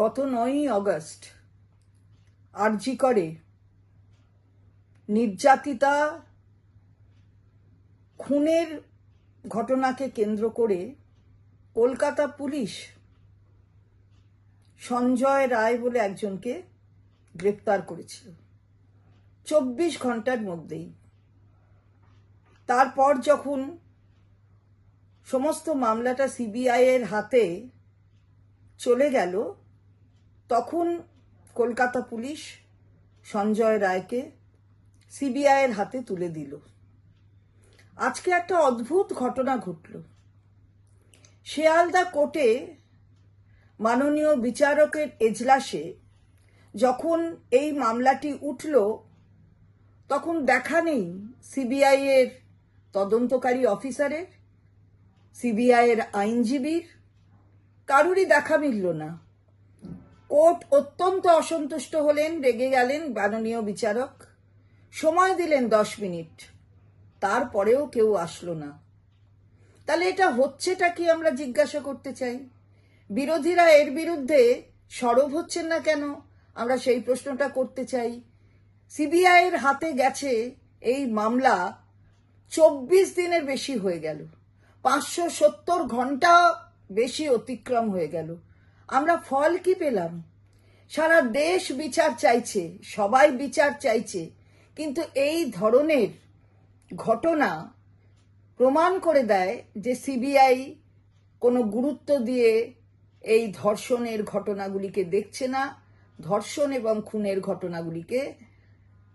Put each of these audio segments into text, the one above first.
গত নয়ই অগস্ট। আরজি করে, নির্যাতিতা খুনের ঘটনাকে কেন্দ্র করে কলকাতা পুলিশ সঞ্জয় রায় বলে একজনকে গ্রেপ্তার করেছিল চব্বিশ ঘণ্টার মধ্যেই। তারপর যখন সমস্ত মামলাটা সিবিআইয়ের হাতে চলে গেল তখন কলকাতা পুলিশ সঞ্জয় রায়কে সিবিআই এর হাতে তুলে দিল। আজকে একটা অদ্ভুত ঘটনা ঘটল। শেয়ালদা কোর্টে মাননীয় বিচারকের এজলাসে যখন এই মামলাটি উঠল, তখন দেখা নেই সিবিআই এর তদন্তকারী অফিসারের, সিবিআই এর আইনজীবীর, কারুরই দেখা মিলল না। কোর্ট অত্যন্ত অসন্তুষ্ট হলেন, রেগে গেলেন মাননীয় বিচারক। সময় দিলেন দশ মিনিট। তারপরেও কেউ আসলো না। তাহলে এটা হচ্ছেটা কি আমরা জিজ্ঞাসা করতে চাই? বিরোধীরা এর বিরুদ্ধে সরব হচ্ছেন না কেন? আমরা সেই প্রশ্নটা করতে চাই। সিবিআই এর হাতে গেছে এই মামলা চব্বিশ দিনের বেশি হয়ে গেল। পাঁচশো সত্তর ঘণ্টা বেশি অতিক্রম হয়ে গেল। আমরা ফল কি পেলাম? সারা দেশ বিচার চাইছে, সবাই বিচার চাইছে, কিন্তু এই ধরনের ঘটনা প্রমাণ করে দেয় যে সিবিআই কোনো গুরুত্ব দিয়ে এই ধর্ষণের ঘটনাগুলিকে দেখছে না, ধর্ষণ এবং খুনের ঘটনাগুলিকে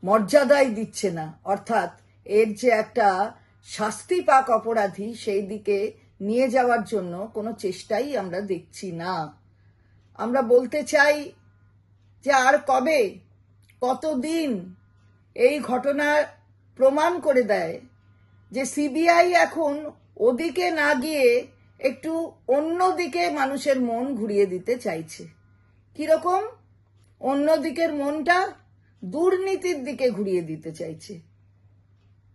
মর্যাদাই দিচ্ছে না। অর্থাৎ এর যে একটা শাস্তি পাক অপরাধী, সেই দিকে নিয়ে যাওয়ার জন্য কোনো চেষ্টাই আমরা দেখছি না। আমরা বলতে চাই যে আর কবে, কতদিন এই ঘটনা প্রমাণ করে দেয় যে সিবিআই এখন ওদিকে না গিয়ে একটু অন্য দিকে মানুষের মন ঘুরিয়ে দিতে চাইছে? কীরকম? অন্য দিকের মনটা দুর্নীতির দিকে ঘুরিয়ে দিতে চাইছে।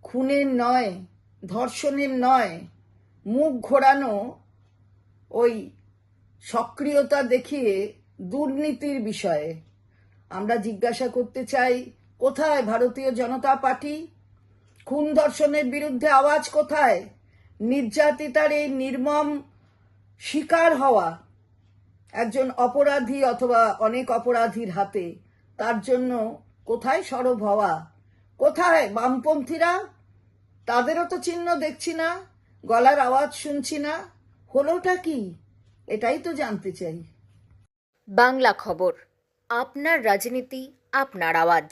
খুনের নয়, ধর্ষণের নয়, মুখ ঘোরানো ওই সক্রিয়তা দেখিয়ে দুর্নীতির বিষয়ে আমরা জিজ্ঞাসা করতে চাই, কোথায় ভারতীয় জনতা পার্টি? খুন ধর্ষণের বিরুদ্ধে আওয়াজ কোথায়? নির্যাতিতার এই নির্মম শিকার হওয়া একজন অপরাধী অথবা অনেক অপরাধীর হাতে, তার জন্য কোথায় সরব হওয়া? কোথায় বামপন্থীরা? তাদেরও তো চিহ্ন দেখছি না, গলার আওয়াজ শুনছি না। হলোটা কি? এটাই তো জানতে চাই। বাংলা খবর আপনার রাজনীতি আপনার আওয়াজ।